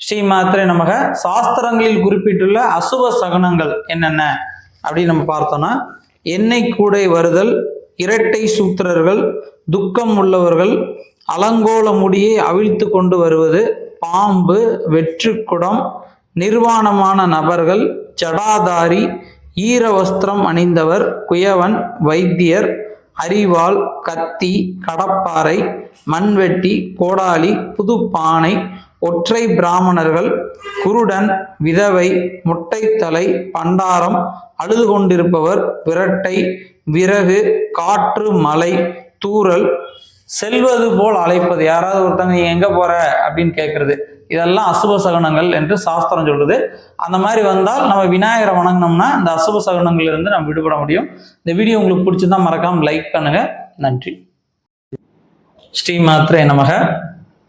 ஸ்ரீ மாத்திரை நமக. சாஸ்திரங்களில் குறிப்பிட்டுள்ள அசுப சகனங்கள் என்னென்ன? அப்படின்னு நம்ம பார்த்தோம்னா எண்ணெய் கூடை வருதல் இரட்டை சூத்திரர்கள் துக்கம் உள்ளவர்கள் அலங்கோல முடியை அவிழ்த்து கொண்டு வருவது பாம்பு வெற்றுக்குடம் நிர்வாணமான நபர்கள் ஜடாதாரி ஈர வஸ்திரம் அணிந்தவர் குயவன் வைத்தியர் அரிவாள் கத்தி கடப்பாறை மண்வெட்டி கோடாலி புதுப்பானை ஒற்றை பிராமணர்கள் குருடன் விதவை முட்டைத்தலை பண்டாரம் அழுது கொண்டிருப்பவர் விரட்டை விறகு காற்று மலை தூறல் செல்வது போல் அழைப்பது. யாராவது ஒருத்தங்க நீ எங்க போற? அப்படின்னு கேட்கறது இதெல்லாம் அசுப சகுனங்கள் என்று சாஸ்திரம் சொல்லுது. அந்த மாதிரி வந்தால் நம்ம விநாயகரை வணங்கினோம்னா இந்த அசுப சகுனங்கள்ல இருந்து நம்ம விடுபட முடியும். இந்த வீடியோ உங்களுக்கு பிடிச்சிருந்தா மறக்காம லைக் பண்ணுங்க. நன்றி. ஸ்ரீ மாத்திரை நமக.